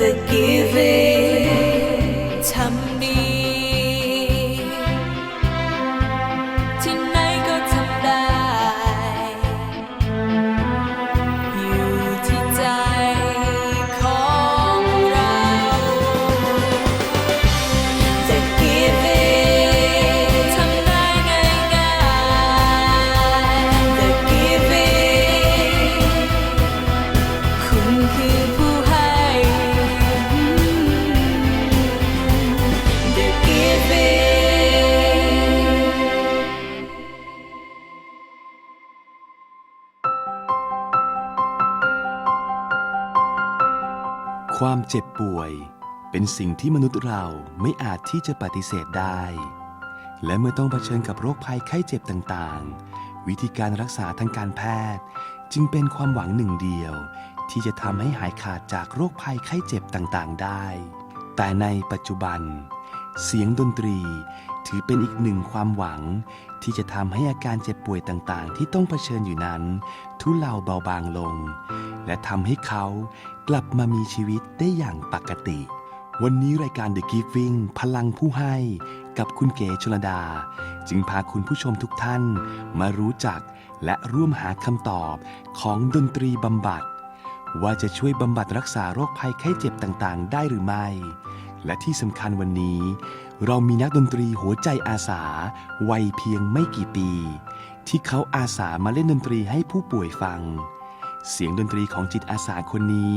The Giving ทำดีที่ไหนก็ทำได้ อยู่ที่ใจของเรา The Giving ทำได้ง่ายๆ The Giving คุณคือผู้ เจ็บป่วย เป็นสิ่งที่มนุษย์เราไม่อาจที่จะปฏิเสธได้ และเมื่อต้องเผชิญกับโรคภัยไข้เจ็บต่างๆ วิธีการรักษาทางการแพทย์ จึงเป็นความหวังหนึ่งเดียว ที่จะทำให้หายขาดจากโรคภัยไข้เจ็บต่างๆ ได้ แต่ในปัจจุบัน เสียงดนตรี ถือเป็นอีกหนึ่งความหวัง ที่จะทำให้อาการเจ็บป่วยต่างๆ ที่ต้องเผชิญอยู่นั้น ทุเลาเบาบางลง และทำให้เขากลับมามีชีวิตได้อย่างปกติ วันนี้รายการ The Giving พลังผู้ให้ กับคุณเก๋ชลดา จึงพาคุณผู้ชมทุกท่าน มารู้จักและร่วมหาคำตอบของดนตรีบำบัด ว่าจะช่วยบำบัดรักษาโรคภัยไข้เจ็บต่างๆ ได้หรือไม่ และที่สำคัญวันนี้ เรามีนักดนตรีหัวใจอาสา วัยเพียงไม่กี่ปี ที่เขาอาสามาเล่นดนตรีให้ผู้ป่วยฟัง เสียงดนตรีของจิตอาสาคนนี้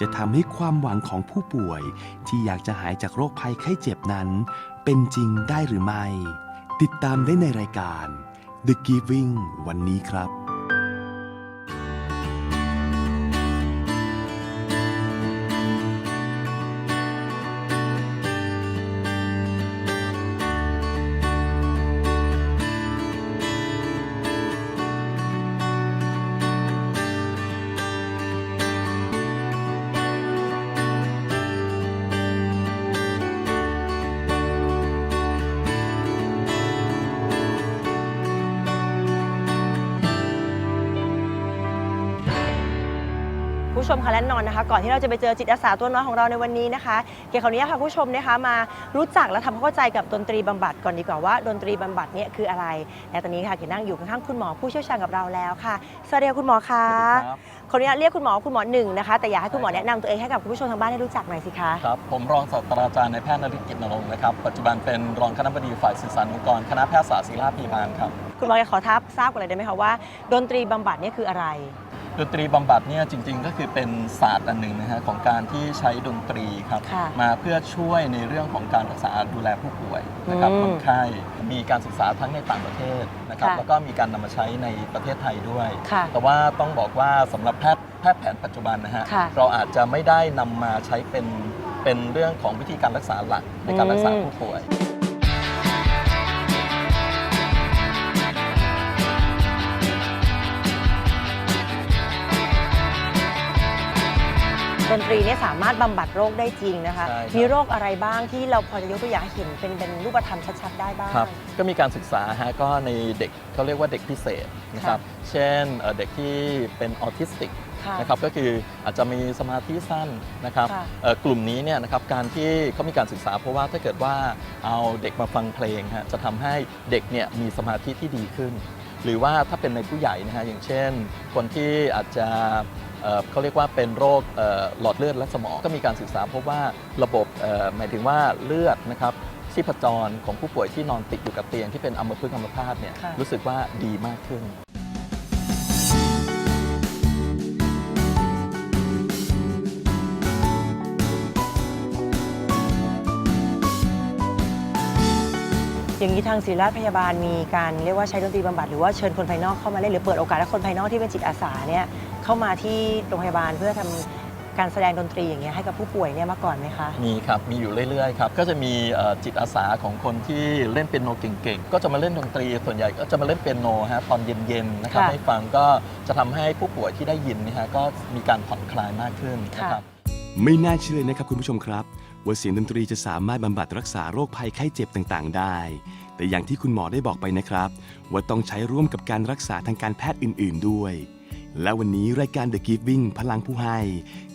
จะทำให้ความหวังของผู้ป่วย ที่อยากจะหายจากโรคภัยไข้เจ็บนั้น เป็นจริงได้หรือไม่ ติดตามได้ในรายการ The Giving วันนี้ครับ ผู้ชมคะและนอนนะคะ ก่อนที่เราจะไปเจอจิตอาสาตัวน้อยของเราในวันนี้นะคะเกียรติขออนุญาตพาผู้ชมนะคะมารู้จักและทำความเข้าใจกับดนตรีบำบัดก่อนดีกว่าว่าดนตรีบำบัดเนี่ยคืออะไรและตอนนี้ค่ะเกียรตินั่งอยู่ข้างๆคุณหมอผู้เชี่ยวชาญกับเราแล้วค่ะสวัสดีค่ะคุณหมอคะครับขออนุญาตเรียกคุณหมอคุณหมอหนึ่งนะคะแต่อยากให้คุณหมอแนะนำตัวเองให้กับคุณผู้ชมทางบ้านได้รู้จักหน่อยสิคะครับผมรองศาสตราจารย์ในายแพทย์นฤกิจนรงค์นะครับปัจจุบันเป็นรองคณบดีฝ่ายสื่อสารองค์กรคณะแพทยศาสตร์ศิริราชพยาบาลครับคุณหมออยากขอทับทราบกันเลยได้ไหมคะว่าดนตรีบำบัดเนี่ยคืออะไร ดนตรีบำบัดเนี่ยจริง ๆ ก็คือเป็นศาสตร์อันหนึ่งนะฮะของการที่ใช้ดนตรีครับค่ะมาเพื่อช่วยในเรื่องของการรักษาดูแลผู้ป่วยนะครับอืมคนไข้มีการศึกษาทั้งในต่างประเทศนะครับค่ะแล้วก็มีการนำมาใช้ในประเทศไทยด้วย ค่ะแต่ว่าต้องบอกว่าสำหรับแพทย์แพทย์แผนปัจจุบันนะฮะค่ะเราอาจจะไม่ได้นำมาใช้เป็นเป็นเรื่องของวิธีการรักษาหลักในการรักษาอืมผู้ป่วย ดนตรีเนี่ยสามารถบำบัดโรคได้จริงนะคะ ใช่ครับ มีโรคอะไรบ้างที่เราพอจะยกตัวอย่างให้เห็นเป็นเป็นรูปธรรมชัดๆได้บ้าง ครับก็มีการศึกษาฮะก็ในเด็กเขาเรียกว่าเด็กพิเศษนะครับเช่นเอ่อเด็กที่เป็นออทิสติกค่ะ นะครับก็คืออาจจะมีสมาธิสั้นนะครับค่ะ เอ่อกลุ่มนี้เนี่ยนะครับการที่เขามีการศึกษาเพราะว่าถ้าเกิดว่าเอาเด็กมาฟังเพลงฮะจะทำให้เด็กเนี่ยมีสมาธิที่ดีขึ้น หรือว่าถ้าเป็นในผู้ใหญ่นะฮะอย่างเช่น คนที่อาจจะ เอ่อเขาเรียกว่าเป็นโรคเอ่อหลอดเลือดและสมอง ก็มีการศึกษาพบว่าระบบเอ่อหมายถึงว่าเลือดนะครับชีพจรของผู้ป่วยที่นอนติดอยู่กับเตียงที่เป็นอัมพฤกษ์อัมพาตเนี่ยค่ะรู้สึกว่าดีมากขึ้นอย่างนี้ทางศิริราชพยาบาลมีการเรียกว่าใช้ดนตรีบำบัดหรือว่าเชิญคนภายนอกเข้ามาเล่นหรือเปิดโอกาสให้คนภายนอกที่เป็นจิตอาสาเนี่ย เข้ามาที่โรงพยาบาลเพื่อทำการแสดงดนตรีอย่างเงี้ยให้กับผู้ป่วยเนี่ยมาก่อนไหมคะ มีครับ มีอยู่เรื่อยๆครับ ก็จะมีเอ่อจิตอาสาของคนที่เล่นเปียโนเก่งๆ ก็จะมาเล่นดนตรี ส่วนใหญ่ก็จะมาเล่นเปียโนฮะตอนเย็นๆนะครับค่ะให้ฟังก็จะทำให้ผู้ป่วยที่ได้ยินเนะฮะก็มีการผ่อนคลายมากขึ้นนะครับไม่น่าเชื่อเลยนะครับคุณผู้ชมครับ ว่าเสียงดนตรีจะสามารถบำบัดรักษาโรคภัยไข้เจ็บต่างๆ ได้ แต่อย่างที่คุณหมอได้บอกไปนะครับ ว่าต้องใช้ร่วมกับการรักษาทางการแพทย์อื่น ๆด้วย และวันนี้รายการ The Giving พลังผู้ให้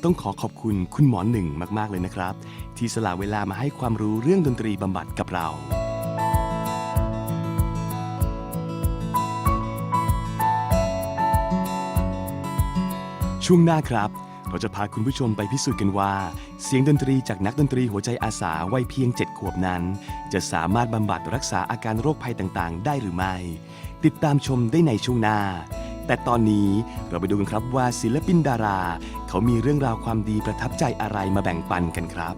ต้องขอขอบคุณคุณหมอหนึ่งมาก ๆ เลยนะครับ ที่สละเวลามาให้ความรู้เรื่องดนตรีบำบัดกับเรา ช่วงหน้าครับ เราจะพาคุณผู้ชมไปพิสูจน์กันว่า เสียงดนตรีจากนักดนตรีหัวใจอาสาวัยเพียง 7 ขวบนั้น จะสามารถบำบัดรักษาอาการโรคภัยต่าง ๆ ได้หรือไม่ ติดตามชมได้ในช่วงหน้า แต่ตอนนี้เราไปดูกันครับว่าศิลปินดารา เขามีเรื่องราวความดีประทับใจอะไรมาแบ่งปันกันครับ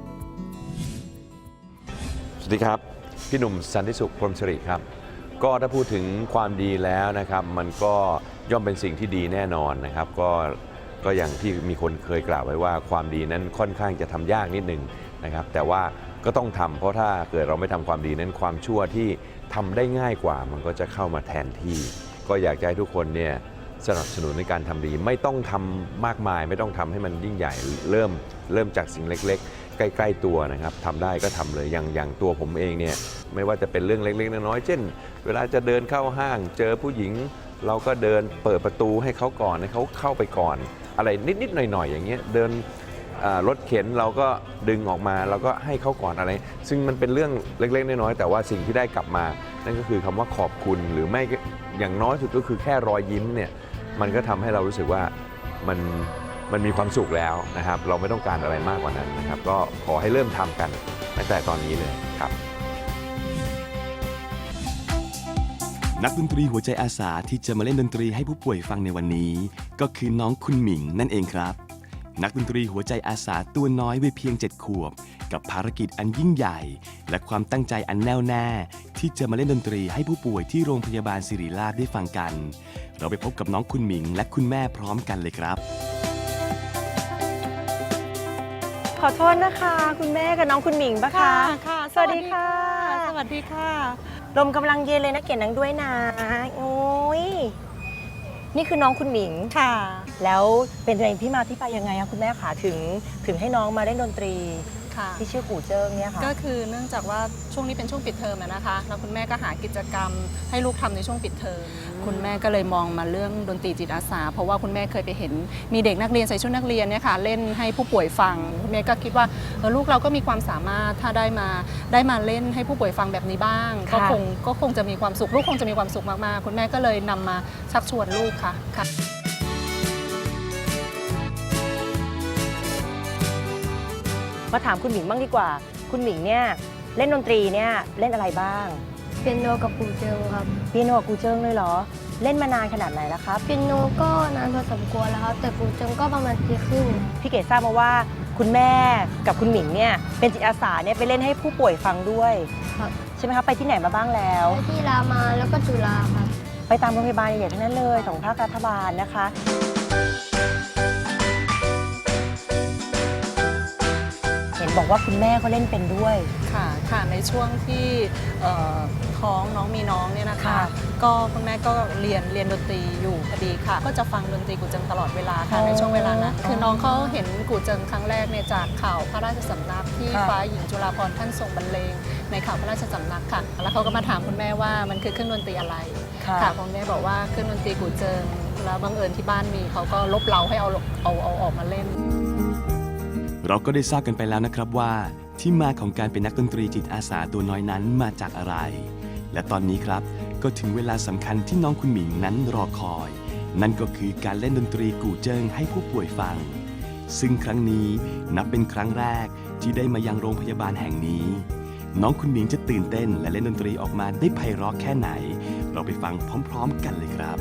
สวัสดีครับ พี่หนุ่มสันติสุขพรหมสิริครับ ก็ถ้าพูดถึงความดีแล้วนะครับ มันก็ย่อมเป็นสิ่งที่ดีแน่นอนนะครับ ก็ก็อย่างที่มีคนเคยกล่าวไว้ว่าความดีนั้นค่อนข้างจะทำยากนิดหนึ่งนะครับ แต่ว่าก็ต้องทำเพราะถ้าเกิดเราไม่ทำความดีนั้นความชั่วที่ทำได้ง่ายกว่า มันก็จะเข้ามาแทนที่ ก็อยากจะให้ทุกคนเนี่ย สนับสนุนในการทำดี ไม่ต้องทำมากมาย ไม่ต้องทำให้มันยิ่งใหญ่เริ่มเริ่มจากสิ่งเล็ก ๆ ใกล้ ๆ ตัวนะครับทำได้ก็ทำเลยอย่างอย่างตัวผมเองเนี่ยไม่ว่าจะเป็นเรื่องเล็กๆน้อยๆเช่น เวลาจะเดินเข้าห้าง เจอผู้หญิง เราก็เดินเปิดประตูให้เขาก่อนให้เขาเข้าไปก่อน อะไรนิดๆหน่อยๆอย่างเงี้ยเดินรถเข็นเราก็ดึงออกมาเราก็ให้เขาก่อนอะไร ซึ่งมันเป็นเรื่องเล็ก ๆ น้อยๆแต่ว่าสิ่งที่ได้กลับมา นั่นก็คือคำว่าขอบคุณหรือไม่อย่างน้อยสุดก็คือแค่รอยยิ้มเนี่ย มันก็ทำให้เรารู้สึกว่ามันมันมีความสุขแล้วนะครับ เราไม่ต้องการอะไรมากกว่านั้นนะครับ ก็ขอให้เริ่มทำกันตั้งแต่ตอนนี้เลยครับ นักดนตรีหัวใจอาสาที่จะมาเล่นดนตรีให้ผู้ป่วยฟังในวันนี้ ก็คือน้องคุณหมิงนั่นเองครับ นักดนตรีหัวใจอาสาตัวน้อยวัยเพียง 7 ขวบ กับภารกิจอันยิ่งใหญ่ และความตั้งใจอันแน่วแน่ ที่จะมาเล่นดนตรีให้ผู้ป่วยที่โรงพยาบาลศิริราชได้ฟังกัน เราไปพบกับน้องคุณหมิง และคุณแม่พร้อมกันเลยครับ ขอโทษนะคะ คุณแม่กับน้องคุณหมิงปะคะ ค่ะสวัสดีค่ะ สวัสดีค่ะ ลมกำลังเย็นเลยนะเก๋นังด้วยนะโอ้ยนี่คือน้องคุณหมิง ค่ะ แล้วเป็นยังไงที่มาที่ไปยังไงคะคุณแม่ขาถึงถึงให้น้องมาเล่นดนตรี ค่ะที่ชื่อกู่เจิ้งเนี่ยค่ะก็คือเนื่องจากว่าช่วงนี้เป็นช่วงปิดเทอมอะนะคะแล้วคุณแม่ก็หากิจกรรมให้ลูกทำในช่วงปิดเทอมคุณแม่ก็เลยมองมาเรื่องดนตรีจิตอาสา เพราะว่าคุณแม่เคยไปเห็นมีเด็กนักเรียนใส่ชุดนักเรียนเนี่ยค่ะเล่นให้ผู้ป่วยฟังคุณแม่ก็คิดว่าเออลูกเราก็มีความสามารถถ้าได้มาได้มาเล่นให้ผู้ป่วยฟังแบบนี้บ้าง ก็ค่ะคงก็คงจะมีความสุขลูกคงจะมีความสุขมากๆ คุณแม่ก็เลยนำมาชักชวนลูกค่ะค่ะ มาถามคุณหมิงบ้างดีกว่า คุณหมิงเนี่ยเล่นดนตรีเนี่ยเล่นอะไรบ้างเปียโนกับปูเจลครับเปียโนกับกูเจิ้งเลยเหรอ เล่นมานานขนาดไหนแล้วครับ เปียโนก็นานพอสมควรแล้วครับ แต่ปูเจลก็ประมาณปีครึ่งพี่เกดทราบมาว่าคุณแม่กับคุณหมิงเนี่ยเป็นจิตอาสาเนี่ยไปเล่นให้ผู้ป่วยฟังด้วยครับใช่ไหมครับไปที่ไหนมาบ้างแล้ว ไปที่รามาแล้วก็จุฬาครับ ไปตามโรงพยาบาลใหญ่ๆทั้งนั้นเลยของภาครัฐบาลนะคะ บอกว่าคุณแม่ก็เล่นเป็นด้วย ค่ะค่ะในช่วงที่เอ่อท้องน้องมีน้องเนี่ยนะคะ ค่ะก็คุณแม่ก็เรียนเรียนดนตรีอยู่พอดีค่ะ ก็จะฟังดนตรีกูเจิงตลอดเวลาค่ะอ๋อในช่วงเวลานั้นอ๋อคือน้องเขาเห็นกูเจิงครั้งแรกเนี่ยจากข่าวพระราชสำนักที่ค่ะ ฟ้าหญิงจุฬาภรณ์ท่านทรงบรรเลงในข่าวพระราชสำนักค่ะ แล้วเขาก็มาถามคุณแม่ว่ามันคือเครื่องดนตรีอะไร ค่ะ ค่ะคุณแม่บอกว่าเครื่องดนตรีกูเจิงแล้วบังเอิญที่บ้านมีเขาก็ลบเราให้เอาเอาเอาออกมาเล่น เราก็ได้ทราบกันไปแล้วนะครับว่า ที่มาของการเป็นนักดนตรีจิตอาสาตัวน้อยนั้นมาจากอะไร และตอนนี้ครับก็ถึงเวลาสำคัญที่น้องคุณหมิงนั้นรอคอย นั่นก็คือการเล่นดนตรีกู่เจิ้งให้ผู้ป่วยฟัง ซึ่งครั้งนี้นับเป็นครั้งแรกที่ได้มายังโรงพยาบาลแห่งนี้ น้องคุณหมิงจะตื่นเต้นและเล่นดนตรีออกมาได้ไพเราะแค่ไหน เราไปฟังพร้อม ๆ กันเลยครับ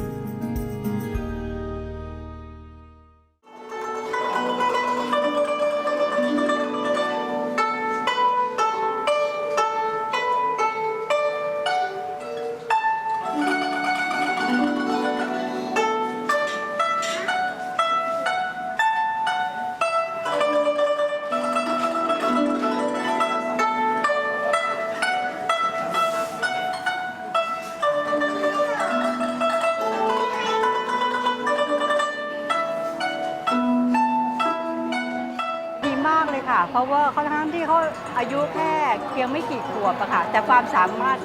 อายุแค่เพียงไม่กี่ขวบอะค่ะ แต่ความสามารถ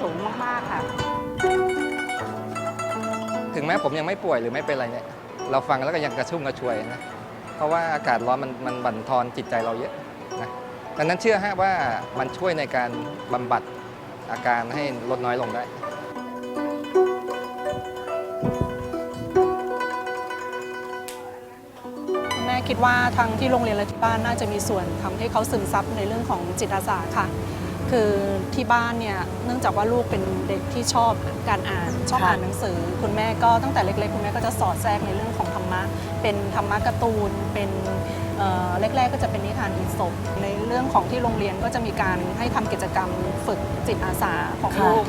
สูงมาก ๆ ค่ะ ถึงแม้ผมยังไม่ป่วยหรือไม่เป็นอะไรเนี่ย เราฟังแล้วก็ยังกระชุ่มกระชวยนะ เพราะว่าอากาศร้อนมันมันบั่นทอนจิตใจเราเยอะนะดังนั้นเชื่อฮะว่ามันช่วยในการบำบัดอาการให้ลดน้อยลงได้ คิดว่าทางที่โรงเรียนและที่บ้านน่าจะมีส่วนทำให้เขาซึมซับในเรื่องของจิตอาสาค่ะ คือที่บ้านเนี่ยเนื่องจากว่าลูกเป็นเด็กที่ชอบการอ่านชอบอ่านหนังสือ คุณแม่ก็ตั้งแต่เล็กๆ คุณแม่ก็จะสอดแทรกในเรื่องของธรรมะ เป็นธรรมะการ์ตูนเป็นแรกๆก็จะเป็นนิทานอีสปในเรื่องของที่โรงเรียนก็จะมีการให้ทำกิจกรรมฝึกจิตอาสาของลูก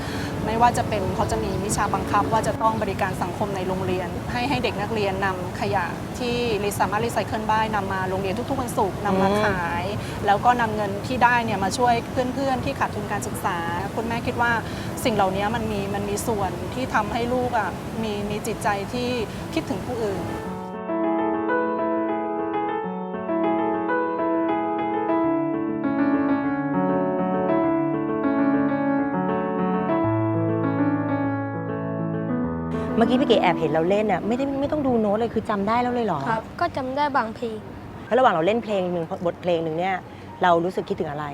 ไม่ว่าจะเป็นเขาจะมีวิชาบังคับ ว่าจะต้องบริการสังคมในโรงเรียน ให้ให้เด็กนักเรียนนำขยะที่รีสามารถรีไซเคิลได้นำมาโรงเรียนทุกๆวันศุกร์นำมาขาย แล้วก็นำเงินที่ได้เนี่ยมาช่วยเพื่อนๆที่ขาดทุนการศึกษา คุณแม่คิดว่าสิ่งเหล่านี้มันมีมันมีส่วนที่ทำให้ลูกอะมีมีจิตใจที่คิดถึงผู้อื่น เมื่อกี้พี่เก๋แอบเห็นเราเล่นอะไม่ได้ไม่ต้องดูโน้ตเลยคือจำได้แล้วเลยเหรอ ครับ ก็จำได้บางเพลง แล้วระหว่างเราเล่นเพลงหนึ่งบทเพลงหนึ่งเนี่ยเรารู้สึกคิดถึงอะไร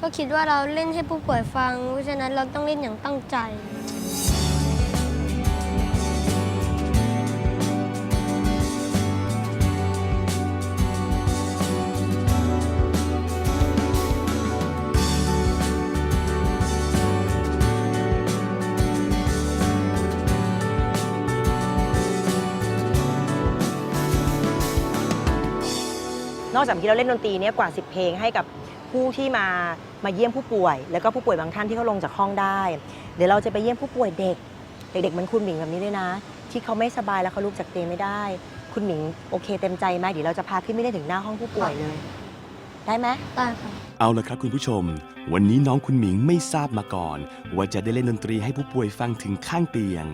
ก็คิดว่าเราเล่นให้ผู้ป่วยฟัง เพราะฉะนั้นเราต้องเล่นอย่างตั้งใจ นอกจากที่เราเล่นดนตรีเนี่ยกว่า 10 เพลงให้กับผู้ที่มามาเยี่ยมผู้ป่วย แล้วก็ผู้ป่วยบางท่านที่เขาลงจากห้องได้ เดี๋ยวเราจะไปเยี่ยมผู้ป่วยเด็ก เด็กๆเหมือนคุณหมิงแบบนี้ด้วยนะ ที่เขาไม่สบายแล้วเขาลุกจากเตียงไม่ได้ คุณหมิงโอเคเต็มใจไหมเดี๋ยวเราจะพาขึ้นไม่ได้ถึงหน้าห้องผู้ป่วยเลย ได้ไหมได้ค่ะ เอาละครับคุณผู้ชม วันนี้น้องคุณหมิงไม่ทราบมาก่อน ว่าจะได้เล่นดนตรีให้ผู้ป่วยฟังถึงข้างเตียง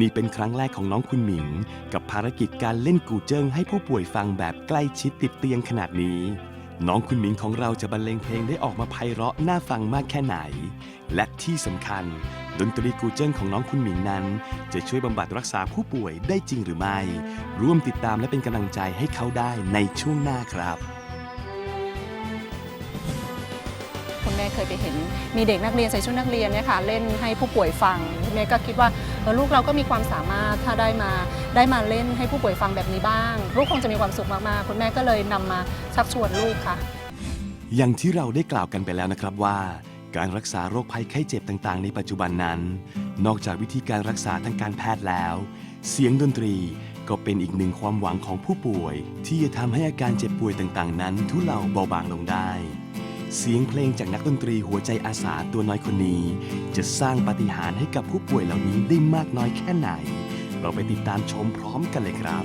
นี่เป็นครั้งแรกของน้องคุณหมิง กับภารกิจการเล่นกูเจิ้งให้ผู้ป่วยฟังแบบใกล้ชิดติดเตียงขนาดนี้ น้องคุณหมิงของเราจะบรรเลงเพลงได้ออกมาไพเราะน่าฟังมากแค่ไหน และที่สำคัญ ดนตรีกูเจิ้งของน้องคุณหมิงนั้น จะช่วยบำบัดรักษาผู้ป่วยได้จริงหรือไม่ ร่วมติดตามและเป็นกำลังใจให้เขาได้ในช่วงหน้าครับ เคยไปเห็นมีเด็กนักเรียนใส่ชุดนักเรียนเนี่ยค่ะเล่นให้ผู้ป่วยฟังคุณแม่ก็คิดว่าลูกเราก็มีความสามารถถ้าได้มาได้มาเล่นให้ผู้ป่วยฟังแบบนี้บ้าง ลูกคงจะมีความสุขมากๆคุณแม่ก็เลยนำมาชักชวนลูกค่ะ อย่างที่เราได้กล่าวกันไปแล้วนะครับว่า การรักษาโรคภัยไข้เจ็บต่างๆ ในปัจจุบันนั้น นอกจากวิธีการรักษาทางการแพทย์แล้ว เสียงดนตรีก็เป็นอีกหนึ่งความหวังของผู้ป่วย ที่จะทำให้อาการเจ็บป่วยต่างๆ นั้น ทุเลาเบาบางลงได้ เสียงเพลงจากนักดนตรีหัวใจอาสาตัวน้อยคนนี้ จะสร้างปาฏิหาริย์ให้กับผู้ป่วยเหล่านี้ได้มากน้อยแค่ไหน เราไปติดตามชมพร้อมกันเลยครับ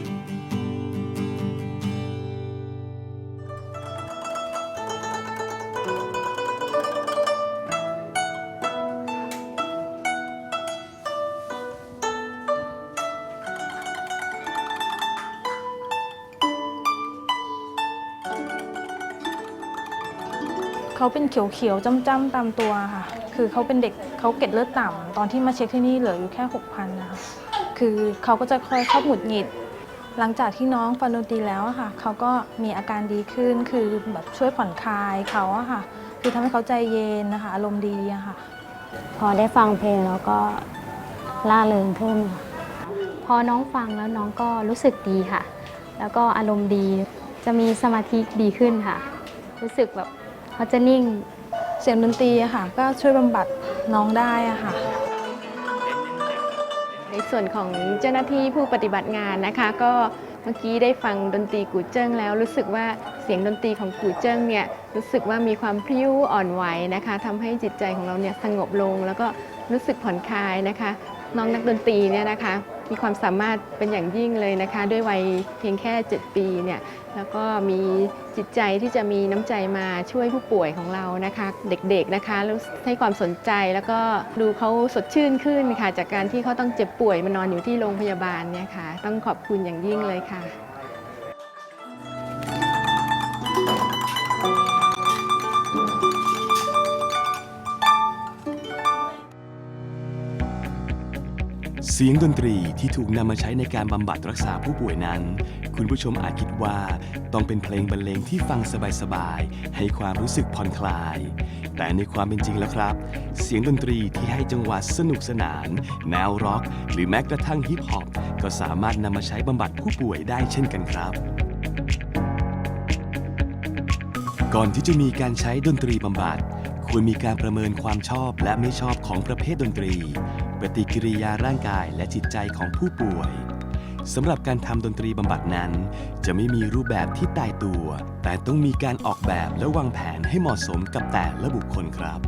เขาเป็นเขียวๆจ้ำๆตามตัวค่ะ คือเขาเป็นเด็กเขาเกล็ดเลือดต่ำตอนที่มาเช็คที่นี่เหลืออยู่แค่6,000นะคะคือเขาก็จะคอยชอบหงุดหงิด หลังจากที่น้องฟันดนตรีแล้วอะค่ะเขาก็มีอาการดีขึ้นคือแบบช่วยผ่อนคลายเขาอะค่ะ คือทำให้เขาใจเย็นนะคะ อารมณ์ดีอะค่ะ พอได้ฟังเพลงแล้วก็ล่าเริงขึ้นค่ะพอน้องฟังแล้วน้องก็รู้สึกดีค่ะ แล้วก็อารมณ์ดีจะมีสมาธิดีขึ้นค่ะ รู้สึกแบบ เขาจะนิ่งเสียงดนตรีค่ะ ก็ช่วยบำบัดน้องได้ค่ะ ในส่วนของเจ้าหน้าที่ผู้ปฏิบัติงานนะคะ ก็เมื่อกี้ได้ฟังดนตรีกูเจิ้งแล้วรู้สึกว่าเสียงดนตรีของกูเจิ้งเนี่ยรู้สึกว่ามีความพิ้วอ่อนไหวนะคะทำให้จิตใจของเราเนี่ยสงบลง แล้วก็รู้สึกผ่อนคลายนะคะ น้องนักดนตรีเนี่ยนะคะมีความสามารถเป็นอย่างยิ่งเลยนะคะ ด้วยวัยเพียงแค่ 7 ปีเนี่ยแล้วก็มีจิตใจที่จะมีน้ำใจมาช่วยผู้ป่วยของเรานะคะ เด็กๆนะคะแล้วให้ความสนใจแล้วก็ดูเขาสดชื่นขึ้นค่ะ จากการที่เขาต้องเจ็บป่วยมานอนอยู่ที่โรงพยาบาลเนี่ยค่ะ ต้องขอบคุณอย่างยิ่งเลยค่ะ เสียงดนตรีที่ถูกนำมาใช้ในการบำบัดรักษาผู้ป่วยนั้น คุณผู้ชมอาจคิดว่าต้องเป็นเพลงบรรเลงที่ฟังสบายๆ ให้ความรู้สึกผ่อนคลาย แต่ในความเป็นจริงแล้วครับ เสียงดนตรีที่ให้จังหวะสนุกสนาน แนวร็อก หรือแม้กระทั่งฮิปฮอปก็สามารถนำมาใช้บำบัดผู้ป่วยได้เช่นกันครับก่อนที่จะมีการใช้ดนตรีบำบัด ควรมีการประเมินความชอบและไม่ชอบของประเภทดนตรี ปฏิกิริยาร่างกายและจิตใจของผู้ป่วยสำหรับการทำดนตรีบำบัดนั้น จะไม่มีรูปแบบที่ตายตัว แต่ต้องมีการออกแบบและวางแผนให้เหมาะสมกับแต่ละบุคคลครับ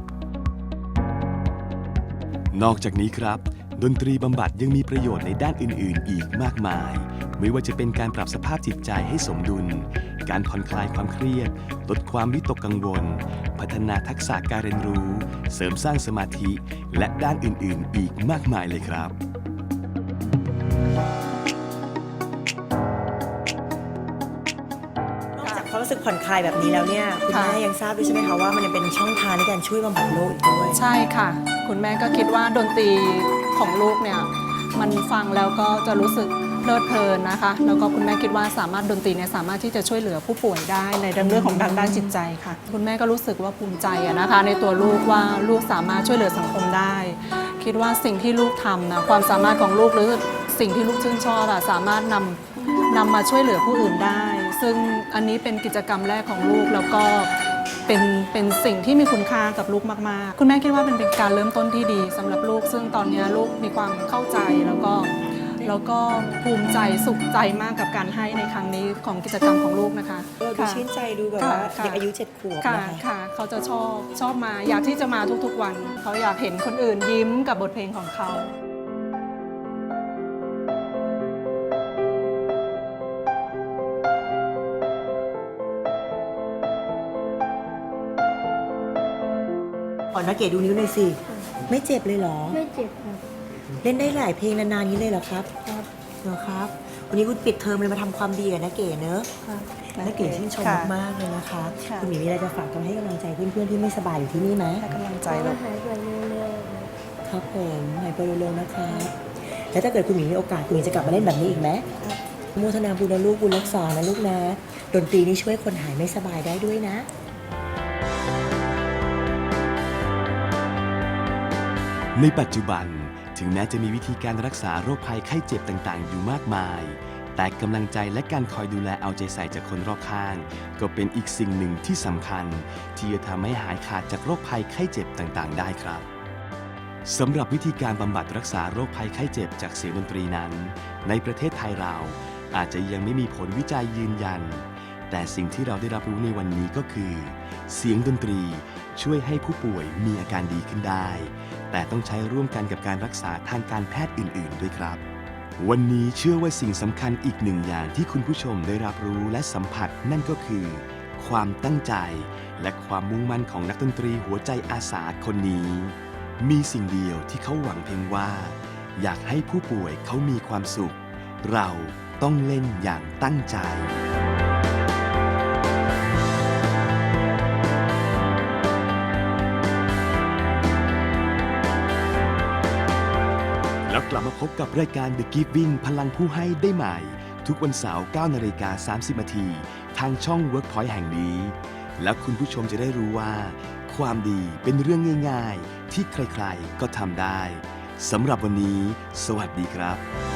นอกจากนี้ครับ ดนตรีบำบัดยังมีประโยชน์ในด้านอื่น ๆ อีกมากมาย ไม่ว่าจะเป็นการปรับสภาพจิตใจให้สมดุล การผ่อนคลายความเครียด ลดความวิตกกังวล พัฒนาทักษะการเรียนรู้ เสริมสร้างสมาธิ และด้านอื่น ๆ อีกมากมายเลยครับ ผ่อนคลายแบบนี้แล้วเนี่ยคุณค่ะ แม่ยังทราบด้วยใช่ไหมคะว่ามันยังเป็นช่องทางในการช่วยบำบัดโรคอีกด้วย ใช่ค่ะ คุณแม่ก็คิดว่าดนตรีของลูกเนี่ยมันฟังแล้วก็จะรู้สึกเพลิดเพลินนะคะ แล้วก็คุณแม่คิดว่าสามารถดนตรีเนี่ยสามารถที่จะช่วยเหลือผู้ป่วยได้ในเรื่องของทางด้านจิตใจค่ะ คุณแม่ก็รู้สึกว่าภูมิใจอะนะคะ ในตัวลูกว่าลูกสามารถช่วยเหลือสังคมได้ คิดว่าสิ่งที่ลูกทำนะความสามารถของลูกหรือสิ่งที่ลูกชื่นชอบอะสามารถนำนำมาช่วยเหลือผู้อื่นได้ ซึ่งอันนี้เป็นกิจกรรมแรกของลูกแล้วก็เป็นเป็นสิ่งที่มีคุณค่ากับลูกมากๆ คุณแม่คิดว่าเป็นเป็นการเริ่มต้นที่ดีสำหรับลูก ซึ่งตอนนี้ลูกมีความเข้าใจแล้วก็แล้วก็ภูมิใจสุขใจมากกับการให้ในครั้งนี้ของกิจกรรมของลูกนะคะเออดูค่ะชื่นใจดูแบบค่ะว่าค่ะเด็กอายุเจ็ดขวบค่ะนะคะค่ะ เขาจะชอบชอบมาอยากที่จะมาทุกๆวัน เขาอยากเห็นคนอื่นยิ้มกับบทเพลงของเขา นนะเกดดูนิ้วหน่อยสิ ไม่เจ็บเลยเหรอ ไม่เจ็บครับ เล่นได้หลายเพลงนานๆนี้เลยเหรอครับครับเหรอครับ วันนี้คุณปิดเทอมเลยมาทำความดีกับนะเก๋เนอะครับ นะเก๋ชื่นชมค่ะมากๆเลยนะคะค่ะ คุณหมีมีอะไรจะฝากกันให้กำลังใจเพื่อนๆที่ไม่สบายอยู่ที่นี่ไหมให้กำลังใจขอลูก หายไปเร็วๆครับผมหายไปเร็วๆนะครับแล้วถ้าเกิดคุณหมีมีโอกาสคุณหมีจะกลับมาเล่นแบบนี้อีกไหมโมทนาบุญนะลูกบุญรักษานะลูกนะดนตรีนี่ช่วยคนหายไม่สบายได้ด้วยนะ ในปัจจุบันถึงแม้จะมีวิธีการรักษาโรคภัยไข้เจ็บต่างๆ อยู่มากมาย แต่กำลังใจและการคอยดูแลเอาใจใส่จากคนรอบข้าง ก็เป็นอีกสิ่งหนึ่งที่สำคัญ ที่จะทำให้หายขาดจากโรคภัยไข้เจ็บต่างๆ ได้ครับสำหรับวิธีการบำบัดรักษาโรคภัยไข้เจ็บจากเสียงดนตรีนั้น ในประเทศไทยเราอาจจะยังไม่มีผลวิจัยยืนยัน แต่สิ่งที่เราได้รับรู้ในวันนี้ก็คือ เสียงดนตรีช่วยให้ผู้ป่วยมีอาการดีขึ้นได้ แต่ต้องใช้ร่วมกันกับการรักษาทางการแพทย์อื่น ๆ ด้วยครับ วันนี้เชื่อว่าสิ่งสำคัญอีกหนึ่งอย่างที่คุณผู้ชมได้รับรู้และสัมผัสนั่นก็คือ ความตั้งใจ และความมุ่งมั่นของนักดนตรีหัวใจอาสาคนนี้ มีสิ่งเดียวที่เขาหวังเพียงว่า อยากให้ผู้ป่วยเขามีความสุข เราต้องเล่นอย่างตั้งใจ กลับมาพบกับรายการ The Giving พลังผู้ให้ได้ใหม่ ทุกวันเสาร์9นาฬิกา30นาทีทางช่อง Workpoint แห่งนี้ และคุณผู้ชมจะได้รู้ว่า ความดีเป็นเรื่องง่าย ๆ ที่ใครๆก็ทำได้สำหรับวันนี้ สวัสดีครับ